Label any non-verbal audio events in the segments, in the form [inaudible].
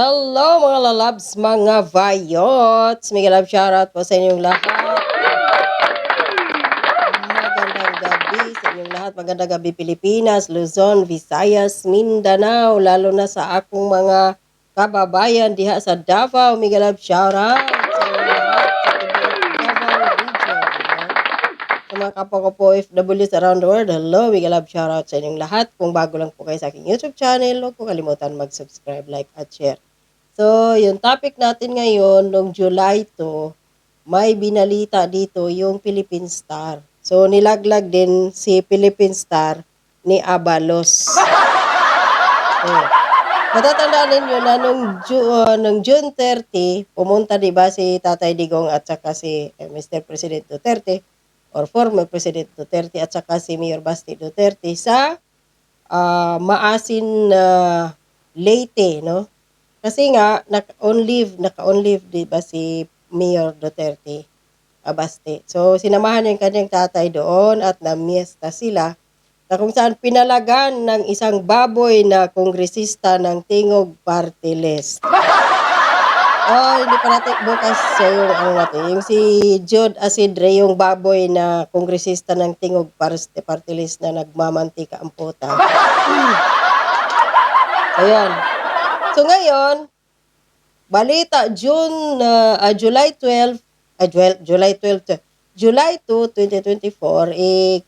Hello mga lalabs, mga vayots! Mega love shoutout po sa inyong lahat. Magandang gabi sa inyong lahat. Magandang gabi Pilipinas, Luzon, Visayas, Mindanao, lalo na sa akong mga kababayan diha sa Davao. Mega love shoutout sa inyong lahat sa Davao region. mga kapwa ko po OFWs around the world, hello, mega love shoutout sa inyong lahat. Kung bago lang po kayo sa aking YouTube channel, huwag po kalimutan mag-subscribe, like, at share. So, yung topic natin ngayon, noong July 2, may binalita dito yung Philippine Star. So, nilaglag din si Philippine Star ni Abalos. So, [laughs] matatandaan ninyo na nung, Ju- uh, nung June 30, pumunta di ba si Tatay Digong at saka si eh, Mr. President Duterte or former President Duterte at saka si Mayor Basti Duterte sa ah, maasin na Leyte, no? Kasi nga, naka-on leave, naka-on leave, di ba, si Mayor Duterte Abaste. So, sinamahan niya yung kanyang tatay doon at namiesta sila na kung saan pinalagan ng isang baboy na kongresista ng Tingog Party List. [laughs] Oh, hindi pa natin bukas so yung ano natin, yung si Jude Asidre, yung baboy na kongresista ng Tingog Party, Party List na nagmamantika ang puta. [laughs] Ayan. So ngayon, balita June na ah, July 12, ah, July, July 12, to- July 2, 2024, eh,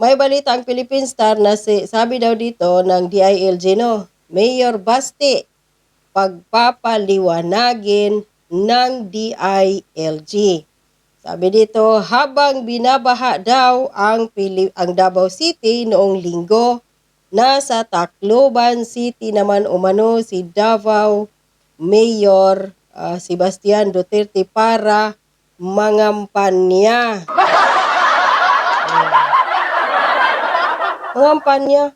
may balita ang Philippine Star na si, sabi daw dito ng DILG, no, Mayor Basti, pagpapaliwanagin ng DILG. Sabi dito, habang binabaha daw ang, Pili- ang Davao City noong linggo, nasa Tacloban City naman umano si Davao Mayor ah, Sebastian Duterte para mangampanya. [laughs] Mangampanya.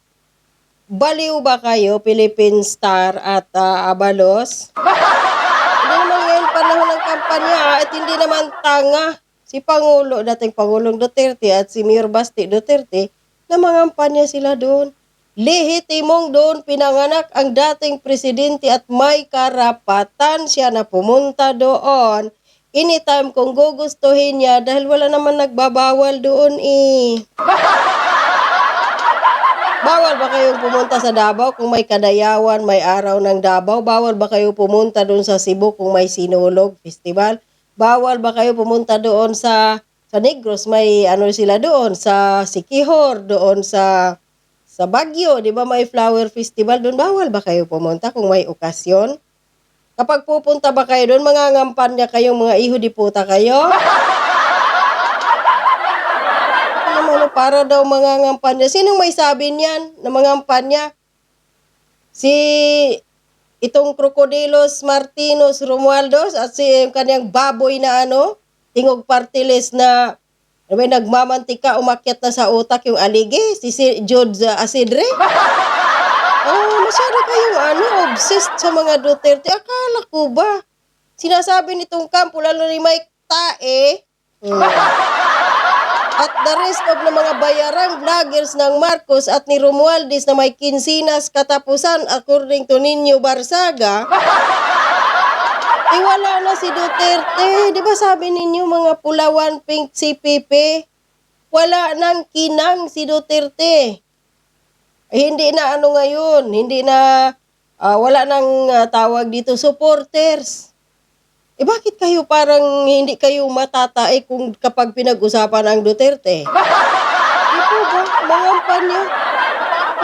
Baliw ba kayo, Philippine Star at ah, Abalos? Hindi naman ngayon panahon ng kampanya ah, at hindi naman tanga si Pangulo, dating Pangulong Duterte at si Mayor Basti Duterte na mangampanya sila doon. Lehitimong doon pinanganak ang dating presidente at may karapatan siya na pumunta doon. Anytime kung gugustuhin niya dahil wala naman nagbabawal doon eh. Bawal ba kayong pumunta sa Davao kung may kadayawan, may araw ng Davao? Bawal ba kayo pumunta doon sa Cebu kung may Sinulog Festival? Bawal ba kayo pumunta doon sa sa Negros, may ano sila doon sa Sikihor, doon sa sa Baguio, 'di ba may flower festival doon? Bawal ba kayo pumunta kung may okasyon? Kapag pupunta ba kayo doon, mangangampanya kayong mga iho di puta kayo? [laughs] Ano para daw mangangampanya. Sinong may sabi niyan na mangampanya? Si itong Crocodilos Martinos Romualdos at si yung kanyang baboy na ano, tingog partilis na may nagmamantika, umakyat na sa utak yung aligi, si, si George Asidre. [laughs] Oh, masyado kayong ano, obsessed sa mga Duterte. Akala ko ba? Sinasabi nitong kampo, lalo ni Mike Tae, hmm, [laughs] at the rest of ng mga bayarang vloggers ng Marcos at ni Romualdez na may kinsinas katapusan according to Ninyo Barsaga, [laughs] eh wala na si Duterte. Di ba sabi ninyo mga pulawan pink Pepe? Wala nang kinang si Duterte. Eh, hindi na ano ngayon, hindi na ah, wala nang ah, tawag dito supporters. Eh bakit kayo parang hindi kayo matatae kung kapag pinag-usapan ang Duterte? Ito ba? Mangampan niyo?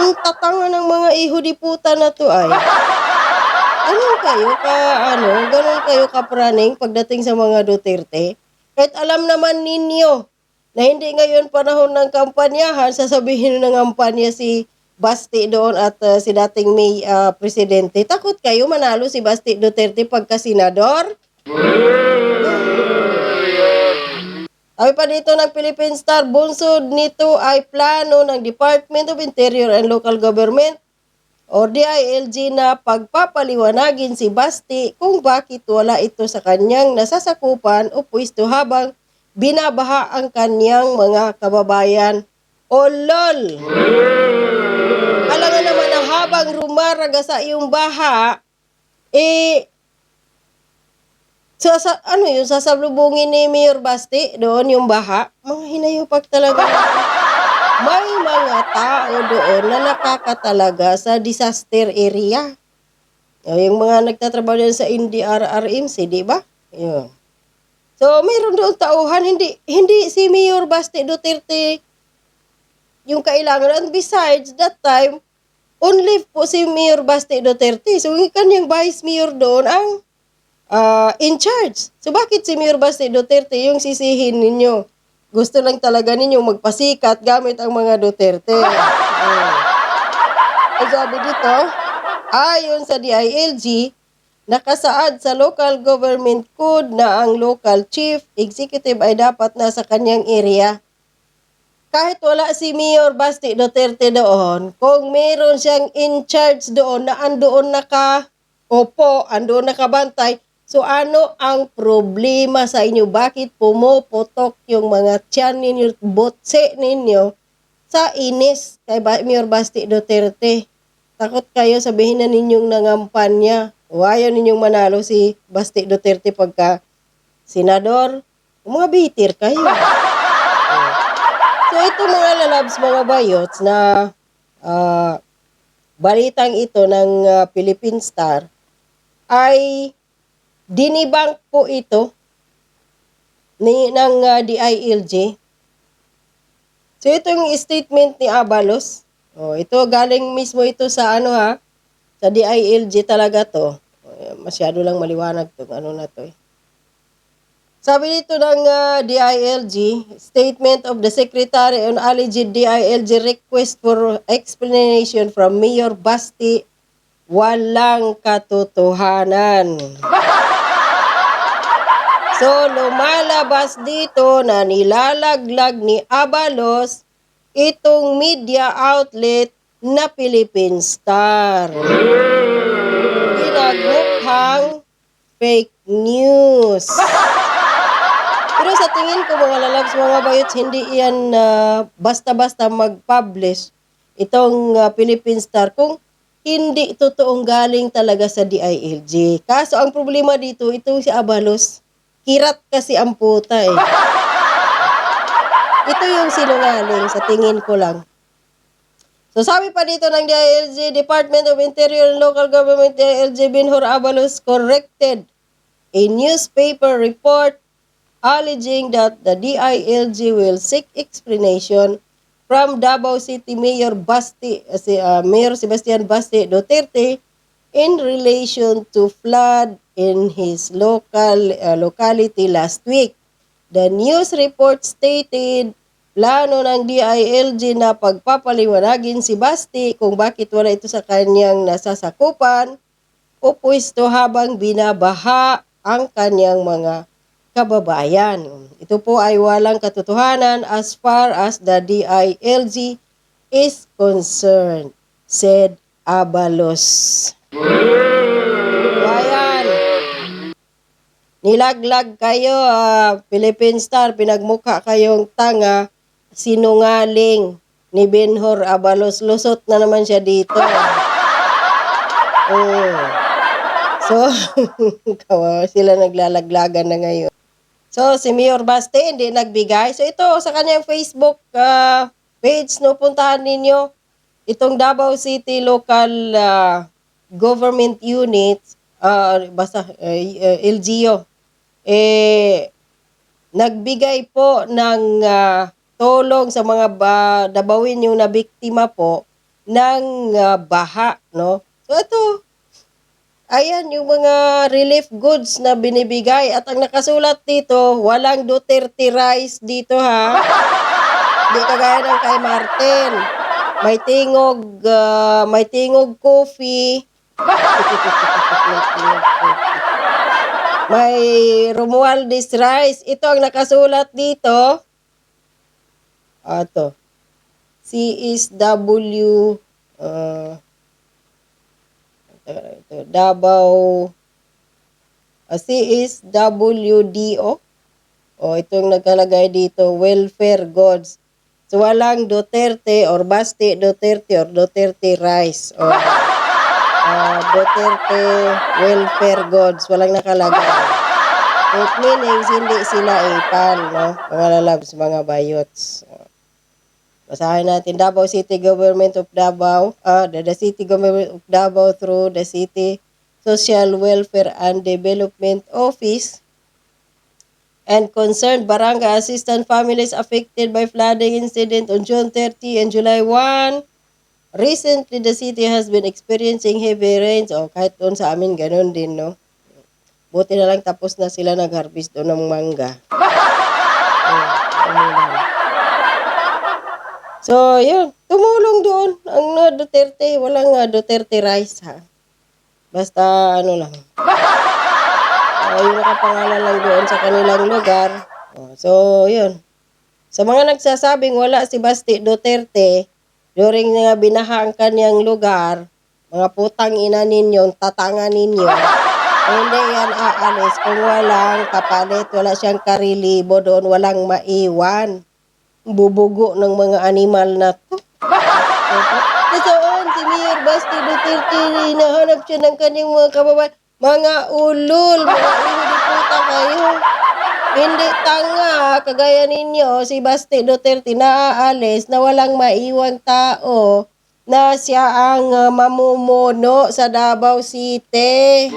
Ang tatanga ng mga iho di puta na to ay. Ganun kayo ka, ano, ganun kayo kapraning pagdating sa mga Duterte. Kahit alam naman ninyo na hindi ngayon panahon ng kampanyahan, sasabihin ng kampanya si Basti doon at uh, si dating may uh, presidente. Takot kayo manalo si Basti Duterte pagka senador? Sabi pa dito ng Philippine Star, bunsod nito ay plano ng Department of Interior and Local Government o DILG na pagpapaliwanagin si Basti kung bakit wala ito sa kanyang nasasakupan o pwesto habang binabaha ang kanyang mga kababayan. O lol! Alam nga naman na habang rumaraga sa iyong baha, Eh, sa, sa, ano yun, sasalubungin ni Mayor Basti, doon yung baha, mga hinayupak talaga. May mga tao doon na nakakatalaga sa disaster area. Yung mga nagtatrabaho doon sa NDRRMC, di ba? Yun. So, mayroon doon tauhan, hindi, hindi si Mayor Basti Duterte yung kailangan. And besides, that time, only po si Mayor Basti Duterte. So, yung kanyang vice mayor doon ang ah, in charge. So, bakit si Mayor Basti Duterte yung sisihin ninyo? Gusto lang talaga ninyo magpasikat gamit ang mga Duterte. Oh. [laughs] Ang sabi dito, ayon sa DILG, nakasaad sa local government code na ang local chief executive ay dapat nasa kanyang area. Kahit wala si Mayor Basti Duterte doon, kung meron siyang in charge doon na andoon naka opo, andoon nakabantay, so ano ang problema sa inyo? Bakit pumuputok yung mga tiyan ninyo, botse ninyo sa inis kay Mayor Basti Duterte? Takot kayo sabihin na ninyong nangampanya. O ayaw ninyong manalo si Basti Duterte pagka senador. Mga bitir kayo. So ito mga lalabs, mga bayots na ah, balitang ito ng ah, Philippine Star ay dinibang po ito ni ng ah, DILG. So ito yung statement ni Abalos. Oh, ito galing mismo ito sa ano ha, sa DILG talaga to. Oh, Masyado lang maliwanag to, ano na to eh. Sabi dito ng ah, DILG, statement of the Secretary on alleged DILG request for explanation from Mayor Basti, walang katotohanan. [laughs] So, lumalabas dito na nilalaglag ni Abalos itong media outlet na Philippine Star. Ginagmukhang fake news. Pero sa tingin ko mga lalabs, mga bayots, hindi yan ah, basta-basta mag-publish itong ah, Philippine Star kung hindi totoong galing talaga sa DILG. Kaso ang problema dito, ito si Abalos, kirat kasi ang puta eh. Ito yung sinungaling sa tingin ko lang. So sabi pa dito ng DILG, Department of Interior and Local Government DILG Binhor Abalos corrected a newspaper report alleging that the DILG will seek explanation from Davao City Mayor Basti, uh, Mayor Sebastian Basti Duterte in relation to flood in his local uh, locality last week. The news report stated plano ng DILG na pagpapaliwanagin si Basti kung bakit wala ito sa kanyang nasasakupan o pwesto habang binabaha ang kanyang mga kababayan. Ito po ay walang katotohanan as far as the DILG is concerned, said Abalos. Ayan. Nilaglag kayo, ah, Philippine Star, pinagmukha kayong tanga, sinungaling ni Benhor Abalos. Lusot na naman siya dito. Oh. So, [laughs] kawawa sila naglalaglagan na ngayon. So, si Mayor Baste hindi nagbigay. So, ito sa kanyang Facebook ah, page, no, puntahan ninyo itong Davao City Local ah, Government Units, ah, basta uh, LGU, eh, nagbigay po ng ah, tulong sa mga ba, Dabawin yung nabiktima po ng ah, baha, no? So, ito, Ayan, yung mga relief goods na binibigay. At ang nakasulat dito, walang Duterte rice dito ha. Hindi kagaya ng kay Martin. May tingog, ah, may tingog coffee. [laughs] may Romualdez rice. Ito ang nakasulat dito. Ah, to. CSW uh, Davao uh, CSWDO. O, itong nagkalagay dito, welfare goods. So, walang Duterte or Basti Duterte or Duterte rice. O, [laughs] ah, Duterte welfare goods. Walang nakalagay. It meanings, hindi sila ipal, no? Mga lalabs, mga bayots. Basahin natin, Davao City Government of Davao, ah, the, the City Government of Davao through the City Social Welfare and Development Office and concerned barangay assistant families affected by flooding incident on June 30 and July 1. Recently, the city has been experiencing heavy rains. O, kahit doon sa amin, ganun din, no? Buti na lang tapos na sila nag-harvest doon ng mangga. [laughs] Oh. So, yun. Tumulong doon ang uh, Duterte. Walang uh, Duterte rice, ha? Basta, ano lang. Uh, [laughs] yung nakapangalan lang doon sa kanilang lugar. Oh, so, yun. Sa mga nagsasabing wala si Basti Duterte, during nga binaha ang kanyang lugar, mga putang ina ninyo, tatanga ninyo, [laughs] hindi yan aalis kung walang kapalit, wala siyang karilibo doon, walang maiwan. Bubugo ng mga animal na to. [laughs] Nasaan si Mayor Basti Duterte? Hinahanap siya ng kanyang mga kababayan. Mga ulol, mga ihudi puta kayo. Hindi tanga, kagaya ninyo, si Basti Duterte naaalis na walang maiwang tao na siya ang uh, mamumuno sa Davao City.